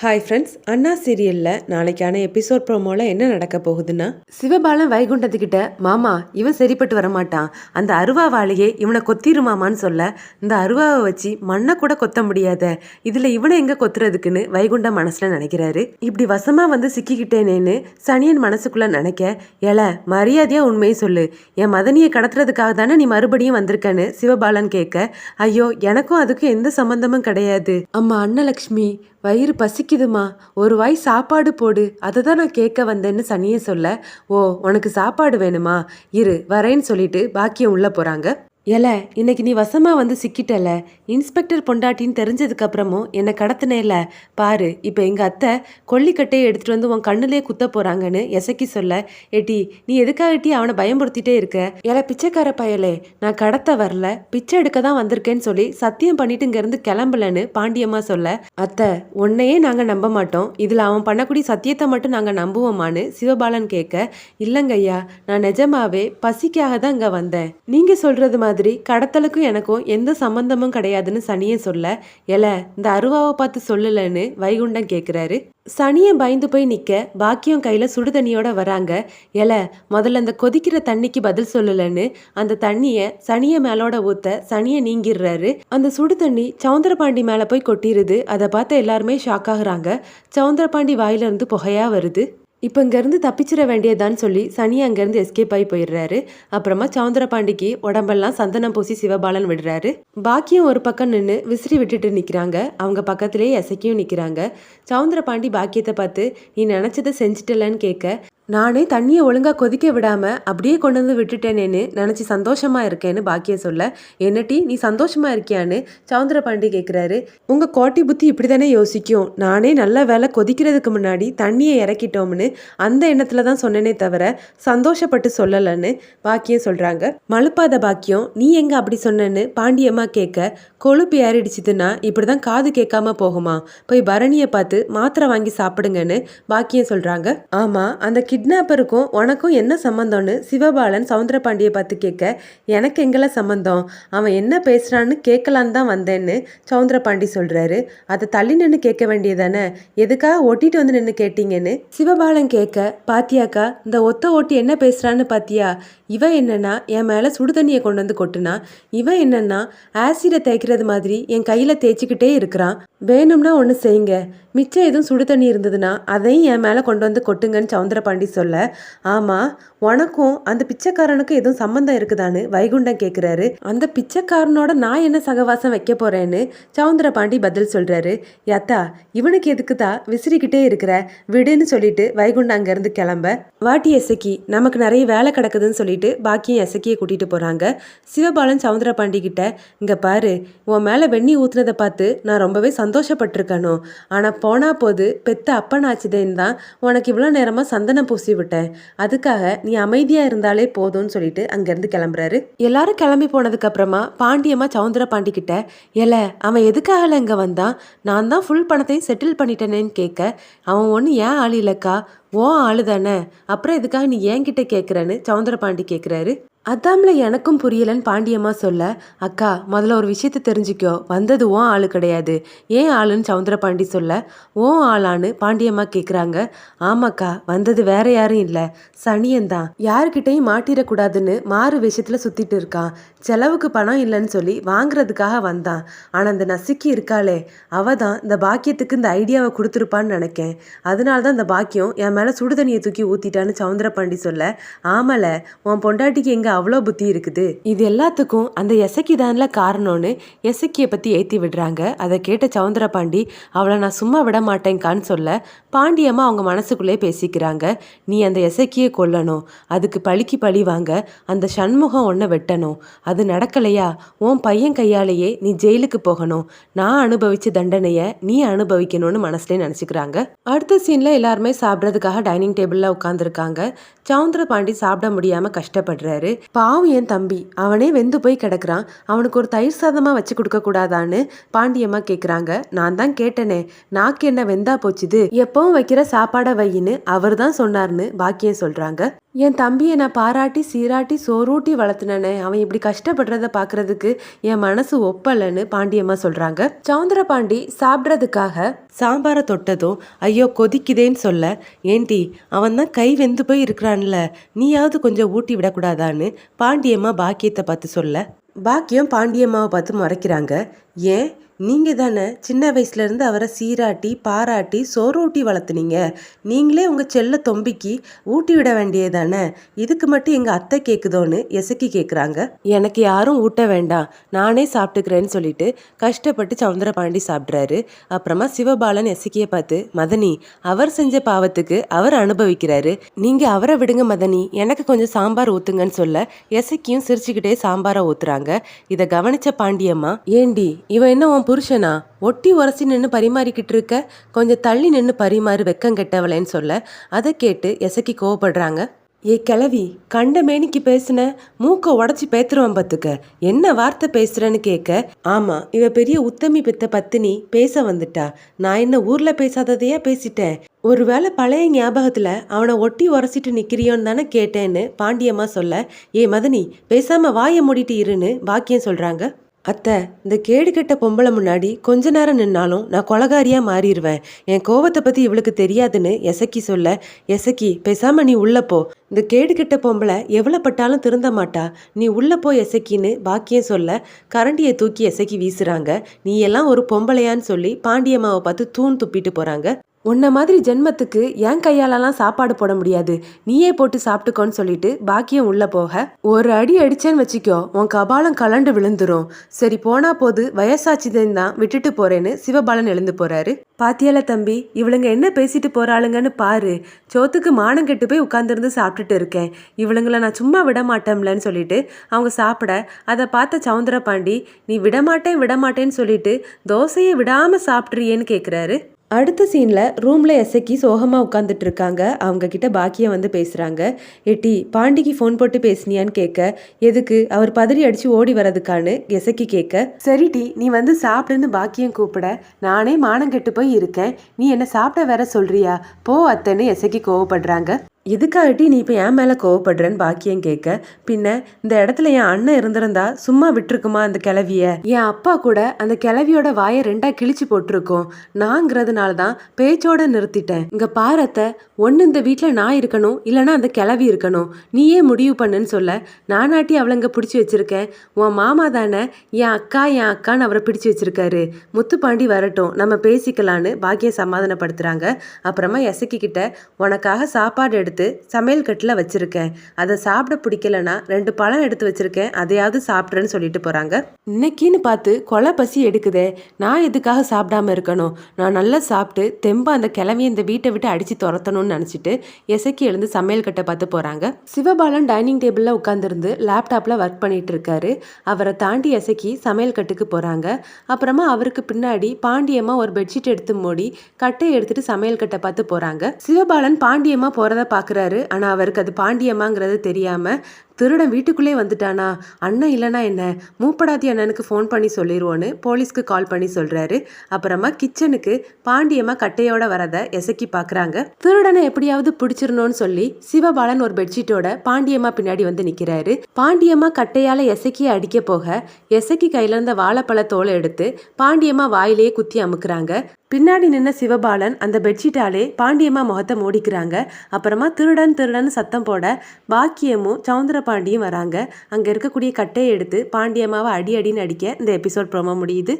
Hi friends அண்ணா சீரியலில் நாளைக்கான episode ப்ரோமோவில் என்ன நடக்க போகுதுன்னா? சிவபாலன் வைகுண்டத்துக்கிட்ட மாமா இவன் சரிப்பட்டு வரமாட்டான். அந்த அருவாவாலேயே இவனை கொத்திருமாமான்னு சொல்ல இந்த அருவாவை வச்சு மண்ணை கூட கொத்த முடியாத. இதில் இவனை எங்கே கொத்துறதுக்குன்னு வைகுண்டம் மனசில் நினைக்கிறாரு. இப்படி வசமாக வந்து சிக்கிக்கிட்டேனேன்னு சனியன் மனசுக்குள்ளே நினைக்க ஏல மரியாதையாக உண்மையை சொல்லு. என் மதனியை கடத்துறதுக்காக தானே நீ மறுபடியும் வந்திருக்கன்னு சிவபாலன் கேட்க ஐயோ எனக்கும் அதுக்கும் எந்த சம்மந்தமும் கிடையாது. அம்மா அன்னலக்ஷ்மி வயிறு பசிக்குதுமா ஒரு வாய் சாப்பாடு போடு. அதை தான் நான் கேட்க வந்தேன்னு சனியே சொல்ல ஓ உனக்கு சாப்பாடு வேணுமா? இரு வரேன்னு சொல்லிட்டு பாக்கியம் உள்ளே போகிறாங்க ஏல இன்னைக்கு நீ வசமாக வந்து சிக்கிட்டல. இன்ஸ்பெக்டர் பொண்டாட்டின்னு தெரிஞ்சதுக்கப்புறமும் என்னை கடத்தினேல. பாரு இப்போ எங்கள் அத்தை கொல்லிக்கட்டையை எடுத்துகிட்டு வந்து உன் கண்ணுலேயே குத்த போகிறாங்கன்னு எசக்கி சொல்ல. ஏட்டி நீ எதுக்காகட்டி அவனை பயமுறுத்திட்டே இருக்க? ஏல பிச்சைக்கார பயலே நான் கடத்த வரல. பிச்சை எடுக்க தான் வந்திருக்கேன்னு சொல்லி சத்தியம் பண்ணிட்டு இங்கேருந்து கிளம்பலன்னு பாண்டியம்மா சொல்ல. அத்தை உன்னையே நாங்கள் நம்ப மாட்டோம். இதில் அவன் பண்ணக்கூடிய சத்தியத்தை மட்டும் நாங்கள் நம்புவோமான்னு சிவபாலன் கேட்க. இல்லைங்கய்யா நான் நிஜமாவே பசிக்காக தான் இங்கே வந்தேன். நீங்கள் சொல்கிறது மாதிரி கடத்தலுக்கும் எனக்கும் எந்த சம்பந்தமும் கிடையாதுன்னு சனியை சொல்ல எல இந்த அருவாவை பார்த்து சொல்லலன்னு வைகுண்டம் கேட்குறாரு சனியை பயந்து போய் நிற்க பாக்கியம் கையில் சுடு தண்ணியோட வராங்க. எல முதல்ல அந்த கொதிக்கிற தண்ணிக்கு பதில் சொல்லலன்னு அந்த தண்ணியை சனியை மேலோட ஊத்த சனியை நீங்கிடுறாரு. அந்த சுடு தண்ணி சவுந்தரபாண்டி மேலே போய் கொட்டிடுது அதை பார்த்து எல்லாருமே ஷாக் ஆகுறாங்க. சவுந்தரபாண்டி வாயிலிருந்து புகையா வருது. இப்போ இங்கேருந்து தப்பிச்சிட வேண்டியதான்னு சொல்லி சனி அங்கேருந்து எஸ்கேப் ஆகி போயிடுறாரு. அப்புறமா சவுந்தரபாண்டிக்கு உடம்பெல்லாம் சந்தனம் பூசி சிவபாலன் விடுறாரு. பாக்கியம் ஒரு பக்கம் நின்று விசிறி விட்டுட்டு நிற்கிறாங்க அவங்க பக்கத்திலேயே எசைக்கியும் நிற்கிறாங்க சவுந்தரபாண்டி பாக்கியத்தை பார்த்து நீ நினச்சதை செஞ்சிட்டலன்னு கேட்க நானே தண்ணியை ஒழுங்காக கொதிக்க விடாமல் அப்படியே கொண்டு வந்து விட்டுட்டேனேன்னு நினச்சி சந்தோஷமாக இருக்கேன்னு பாக்கிய சொல்ல என்னட்டி நீ சந்தோஷமாக இருக்கியான்னு சவுந்தர பாண்டி கேட்குறாரு உங்கள் கோட்டி புத்தி இப்படி தானே யோசிக்கும்? நானே நல்ல வேலை கொதிக்கிறதுக்கு முன்னாடி தண்ணியை இறக்கிட்டோம்னு அந்த எண்ணத்தில் தான் சொன்னேனே தவிர சந்தோஷப்பட்டு சொல்லலைன்னு பாக்கியம் சொல்கிறாங்க மழுப்பாத பாக்கியம் நீ எங்கே அப்படி சொன்னேன்னு பாண்டியம்மா கேட்க கொழுப்பு ஏறிடுச்சுதுன்னா இப்படி தான் காது கேட்காம போகுமா? போய் பரணியை பார்த்து மாத்திரை வாங்கி சாப்பிடுங்கன்னு பாக்கியம் சொல்கிறாங்க ஆமாம் அந்த கிட்னாப்பருக்கும் உனக்கும் என்ன சம்மந்தம்னு சிவபாலன் சவுந்தரபாண்டியை பார்த்து கேட்க எனக்கு எங்கெல்லாம் சம்மந்தம் அவன் என்ன பேசுகிறான்னு கேட்கலான்னு தான் வந்தேன்னு சவுந்தரபாண்டி சொல்கிறாரு அதை தள்ளி நின்று கேட்க வேண்டியதானே? எதுக்காக ஒட்டிட்டு வந்து நின்று கேட்டீங்கன்னு? சிவபாலன் கேட்க பாத்தியாக்கா இந்த ஒத்த ஓட்டி என்ன பேசுகிறான்னு பாத்தியா? இவன் என்னன்னா என் மேலே சுடு தண்ணியை கொண்டு வந்து கொட்டுனா? இவன் என்னன்னா ஆசிடை தேய்க்கிறது மாதிரி என் கையில் தேய்ச்சிக்கிட்டே இருக்கிறான். வேணும்னா ஒன்று செய்யுங்க. மிச்சம் எதுவும் சுடு தண்ணி இருந்ததுன்னா அதையும் என் மேலே கொண்டு வந்து கொட்டுங்கன்னு சவுந்தரபாண்டி சொல்ல ஆமாம் உனக்கும் அந்த பிச்சைக்காரனுக்கும் எதுவும் சம்மந்தம் இருக்குதான்னு வைகுண்டம் கேட்குறாரு அந்த பிச்சைக்காரனோட நான் என்ன சகவாசம் வைக்க போறேன்னு சவுந்தரபாண்டி பதில் சொல்றாரு. யத்தா இவனுக்கு எதுக்கு தான் விசிறிக்கிட்டே இருக்கிற? விடுன்னு சொல்லிட்டு வைகுண்டம் அங்கேருந்து கிளம்ப. வாட்டி எசக்கி நமக்கு நிறைய வேலை கிடக்குதுன்னு சொல்லிட்டு பாக்கியம் எசக்கியை கூட்டிட்டு போறாங்க. சிவபாலன் சவுந்தரபாண்டி கிட்ட இங்க பாரு உன் மேலே வெண்ணி ஊத்துனதை பார்த்து நான் ரொம்பவே சந்தோஷப்பட்டிருக்கணும் ஆனால் போனா போது பெத்த அப்பனாச்சுதேன்னு தான் உனக்கு இவ்வளோ நேரமாக சந்தனம் பூசி விட்டேன் அதுக்காக நீ அமைதியாக இருந்தாலே போதும்னு சொல்லிட்டு அங்கேருந்து கிளம்புறாரு. எல்லாரும் கிளம்பி போனதுக்கு அப்புறமா பாண்டியம்மா சவுந்தர பாண்டி கிட்ட எல அவன் எதுக்காகல இங்கே வந்தான்? நான் தான் ஃபுல் பணத்தையும் செட்டில் பண்ணிட்டேனேன்னு கேட்க அவன் ஒன்று ஏன் ஆள் இல்லைக்கா? ஓ ஆளு தானே அப்புறம் எதுக்காக நீ என்கிட்ட கேட்குறேன்னு சவுந்தர பாண்டி கேட்குறாரு. அதாம்ல எனக்கும் புரியலன்னு பாண்டியம்மா சொல்ல அக்கா முதல்ல ஒரு விஷயத்தை தெரிஞ்சுக்கோ. வந்தது ஓ ஆள் கிடையாது. ஏன் ஆளுன்னு சவுந்தரபாண்டி சொல்ல ஓ ஆளான்னு பாண்டியம்மா கேட்குறாங்க ஆமாக்கா வந்தது வேற யாரும் இல்லை. சனியன்தான். யாருக்கிட்டையும் மாட்டிடக்கூடாதுன்னு மாறு விஷயத்தில் சுற்றிட்டு இருக்கான். செலவுக்கு பணம் இல்லைன்னு சொல்லி வாங்குறதுக்காக வந்தான். ஆனால் அந்த நசுக்கி இருக்காளே. அவ தான் இந்த பாக்கியத்துக்கு இந்த ஐடியாவை கொடுத்துருப்பான்னு நினைக்கேன். அதனால தான் இந்த பாக்கியம் என் மேலே சுடுதண்ணியை தூக்கி ஊற்றிட்டான்னு சவுந்தரபாண்டி சொல்ல ஆமல உன் பொண்டாட்டிக்கு எங்கே அவ்வளோ புத்தி இருக்குது. இது எல்லாத்துக்கும் அந்த எசக்கி தான்ல காரணம்னு எசக்கியை பற்றி ஏற்றி விடுறாங்க. அதை கேட்ட சவுந்தரபாண்டி அவளை நான் சும்மா விட மாட்டேங்கான்னு சொல்ல பாண்டியம்மா அவங்க மனசுக்குள்ளே பேசிக்கிறாங்க. நீ அந்த எசக்கியை கொல்லணும். அதுக்கு பழிக்கு பழி வாங்க. அந்த சண்முகம் ஒன்றை வெட்டணும். அது நடக்கலையா? உன் பையன் கையாலேயே நீ ஜெயிலுக்கு போகணும். நான் அனுபவிச்ச தண்டனையை நீ அனுபவிக்கணும்னு மனசுலேயே நினச்சிக்கிறாங்க. அடுத்த சீனில் எல்லாருமே சாப்பிட்றதுக்காக டைனிங் டேபிளில் உட்காந்துருக்காங்க சவுந்தர பாண்டி சாப்பிட முடியாமல் கஷ்டப்படுறாரு. பாவம் என் தம்பி. அவனே வெந்து போய் கிடக்குறான். அவனுக்கு ஒரு தயிர் சாதமாக வச்சு கொடுக்க கூடாதான்னு பாண்டியம்மா கேட்குறாங்க நான் தான் கேட்டனே. நாக்கு என்ன வெந்தா போச்சுது? எப்பவும் வைக்கிற சாப்பாடை வையின்னு அவர் தான் சொன்னார்னு பாக்கியம் சொல்கிறாங்க என் தம்பியை நான் பாராட்டி சீராட்டி சோறூட்டி வளர்த்துனே அவன் இப்படி கஷ்டப்படுறத பார்க்கறதுக்கு என் மனசு ஒப்பலன்னு பாண்டியம்மா சொல்றாங்க. சவுந்தர பாண்டி சாப்பிட்றதுக்காக சாம்பாரை தொட்டதும் ஐயோ கொதிக்குதேன்னு சொல்ல. ஏண்டி அவன் தான் கை வெந்து போய் இருக்கிறான்ல. நீயாவது கொஞ்சம் ஊட்டி விடக்கூடாதான்னு பாண்டியம்மா பாக்கியத்தை பார்த்து சொல்ல? பாக்கியம் பாண்டியம்மாவை பார்த்து முறைக்கிறாங்க. ஏன்? நீங்கள் தானே சின்ன வயசுலேருந்து அவரை சீராட்டி பாராட்டி சோறூட்டி வளர்த்துனீங்க. நீங்களே உங்கள் செல்ல தொம்பிக்கு ஊட்டி விட வேண்டியது தானே? இதுக்கு மட்டும் எங்கள் அத்தை கேட்குதோன்னு எசக்கி கேட்குறாங்க எனக்கு யாரும் ஊட்ட வேண்டாம். நானே சாப்பிட்டுக்கிறேன்னு சொல்லிட்டு கஷ்டப்பட்டு சவுந்தரபாண்டி சாப்பிட்றாரு. அப்புறமா சிவபாலன் எசக்கியை பார்த்து மதனி அவர் செஞ்ச பாவத்துக்கு அவர் அனுபவிக்கிறாரு. நீங்கள் அவரை விடுங்க மதனி. எனக்கு கொஞ்சம் சாம்பார் ஊத்துங்கன்னு சொல்ல எசக்கியும் சிரிச்சுக்கிட்டே சாம்பாரை ஊத்துறாங்க. இதை கவனிச்ச பாண்டியம்மா ஏண்டி இவன் என்ன உன் புருஷனா? ஒட்டி உரசி நின்று பரிமாறிக்கிட்டு இருக்க கொஞ்சம் தள்ளி நின்று பரிமாறு வெக்கம் கெட்டவளேன்னு சொல்ல அதை கேட்டு எசக்கி கோவப்படுறாங்க. ஏ கிளவி கண்ட மேனிக்கு பேசின மூக்க உடச்சி பேத்துருவான் பத்துக்க. என்ன வார்த்தை பேசுறேன்னு கேட்க ஆமா இவ பெரிய உத்தமி பித்த பத்தினி பேச வந்துட்டா. நான் என்ன ஊர்ல பேசாததையா பேசிட்டேன்? ஒருவேளை பழைய ஞாபகத்துல அவனை ஒட்டி உரசிட்டு நிக்கிறியோன்னு தானே கேட்டேன்னு பாண்டியம்மா சொல்ல ஏ மதனி பேசாம வாயை மூடிட்டு இருன்னு பாக்கியம் சொல்றாங்க. அத்தை இந்த கேடு கெட்ட பொம்பளை முன்னாடி கொஞ்ச நேரம் நின்னாலும் நான் கொலகாரியாக மாறிடுவேன். என் கோவத்தை பற்றி இவளுக்கு தெரியாதுன்னு எசக்கி சொல்ல எசக்கி பேசாமல் நீ உள்ளே போ. இந்த கேடு கெட்ட பொம்பளை எவ்வளோ பட்டாலும் திருந்த மாட்டா. நீ உள்ளே போ எசக்கின்னு பாக்கியம் சொல்ல கரண்டியை தூக்கி எசக்கி வீசுறாங்க. நீ எல்லாம் ஒரு பொம்பளையான்னு சொல்லி பாண்டியம்மாவை பார்த்து தூண் துப்பிட்டு போகிறாங்க உன்ன மாதிரி ஜென்மத்துக்கு என் கையாலலாம் சாப்பாடு போட முடியாது. நீயே போட்டு சாப்பிட்டுக்கோன்னு சொல்லிட்டு பாக்கியம் உள்ள போக ஒரு அடி அடிச்சேன்னு வச்சுக்கோ உன் கபாலம் கலண்டு விழுந்துரும். சரி போனா போது வயசாச்சுதான் தான் விட்டுட்டு போறேன்னு சிவபாலன் எழுந்து போறாரு. பாத்தியால தம்பி இவளுங்க என்ன பேசிட்டு போறாளுங்கன்னு பாரு. சோத்துக்கு மானம் கெட்டு போய் உட்காந்துருந்து சாப்பிட்டுட்டு இருக்கேன். இவளுங்களை நான் சும்மா விட மாட்டேன்லன்னு சொல்லிட்டு அவங்க சாப்பிட அதை பார்த்த சவுந்தர பாண்டி நீ விடமாட்டேன் விடமாட்டேன்னு சொல்லிட்டு தோசையை விடாம சாப்பிட்றியேன்னு கேட்குறாரு அடுத்த சீனில் ரூமில் எசக்கி சோகமாக உட்காந்துட்டு இருக்காங்க அவங்க கிட்ட பாக்கியம் வந்து பேசுகிறாங்க எட்டி பாண்டிக்கு ஃபோன் போட்டு பேசுனியான்னு கேட்க எதுக்கு? அவர் பதறி அடித்து ஓடி வரதுக்கான்னு எசக்கி கேட்க சரிடி நீ வந்து சாப்பிடுன்னு பாக்கியம் கூப்பிட. நானே மானம் கெட்டு போய் இருக்கேன். நீ என்ன சாப்பிட வேற சொல்றியா? போ அத்தைன்னு எசக்கி கோவப்படுறாங்க. எதுக்காகட்டி நீ இப்போ என் மேலே கோவப்படுறேன்னு பாக்கியம் கேட்க பின்ன இந்த இடத்துல என் அண்ணன் இருந்திருந்தா சும்மா விட்டுருக்குமா அந்த கிளவிய என் அப்பா கூட அந்த கிளவியோட வாயை ரெண்டா கிழிச்சு போட்டிருக்கோம். நாங்கிறதுனால தான் பேச்சோட நிறுத்திட்டேன். இங்க பாரத்தை ஒன்று இந்த வீட்டில் நான் இருக்கணும் இல்லைன்னா அந்த கிளவி இருக்கணும். நீயே முடிவு பண்ணுன்னு சொல்ல நானாட்டி அவளங்க பிடிச்சி வச்சிருக்கேன். உன் மாமா தானே என் அக்கா என் அக்கான்னு அவரை பிடிச்சி வச்சிருக்காரு. முத்துப்பாண்டி வரட்டும் நம்ம பேசிக்கலான்னு பாக்கிய சமாதானப்படுத்துறாங்க. அப்புறமா எசக்கிக்கிட்ட உனக்காக சாப்பாடு எடுத்து சமையல் கட்டில் வச்சுருக்கேன். அதை சாப்பிட பிடிக்கலனா ரெண்டு பழம் எடுத்து வச்சுருக்கேன். அதையாவது சாப்பிட்றேன்னு சொல்லிட்டு போகிறாங்க இன்னைக்கின்னு பார்த்து கொலை பசி எடுக்குதே. நான் எதுக்காக சாப்பிடாம இருக்கணும்? நான் நல்லா சாப்பிட்டு தெம்பா அந்த கிளவி இந்த வீட்டை விட்டு அடித்து துரத்தணும்னு நினச்சிட்டு எசக்கி எழுந்து சமையல் கட்டை பார்த்து போகிறாங்க சிவபாலன் டைனிங் டேபிளில் உட்காந்துருந்து லேப்டாப்பில் ஒர்க் பண்ணிகிட்டு இருக்காரு. அவரை தாண்டி எசக்கி சமையல் கட்டுக்கு போகிறாங்க அப்புறமா அவருக்கு பின்னாடி பாண்டியம்மா ஒரு பெட்ஷீட் எடுத்து மூடி கட்டையை எடுத்துட்டு சமையல் கட்டை பார்த்து போகிறாங்க சிவபாலன் பாண்டியம்மா போகிறத பார்க்க பார்க்குறாரு. ஆனா அவருக்கு அது பாண்டியம்மாங்கிறது தெரியாம திருடன் வீட்டுக்குள்ளே வந்துட்டானா? அண்ணன் இல்லைனா என்ன? மூப்படாதி அண்ணனுக்கு ஃபோன் பண்ணி சொல்லிடுவோன்னு போலீஸ்க்கு கால் பண்ணி சொல்கிறாரு அப்புறமா கிச்சனுக்கு பாண்டியம்மா கட்டையோட வரத எசக்கி பார்க்குறாங்க திருடனை எப்படியாவது பிடிச்சிடணும்னு சொல்லி சிவபாலன் ஒரு பெட்ஷீட்டோட பாண்டியம்மா பின்னாடி வந்து நிற்கிறாரு பாண்டியம்மா கட்டையால் எசக்கியை அடிக்க போக எசக்கி கையில இருந்த வாழைப்பழ தோலை எடுத்து பாண்டியம்மா வாயிலேயே குத்தி அமுக்குறாங்க. பின்னாடி நின்ன சிவபாலன் அந்த பெட்ஷீட்டாலே பாண்டியம்மா முகத்தை மூடிக்கிறாங்க. அப்புறமா திருடன் திருடன் சத்தம் போட பாக்கியமும் சவுந்தர பாண்டியும் வராங்க. அங்கே இருக்கக்கூடிய கட்டையை எடுத்து பாண்டியம்மாவை அடி அடின்னு அடிக்க இந்த எபிசோட் ப்ரோமோ முடியுது.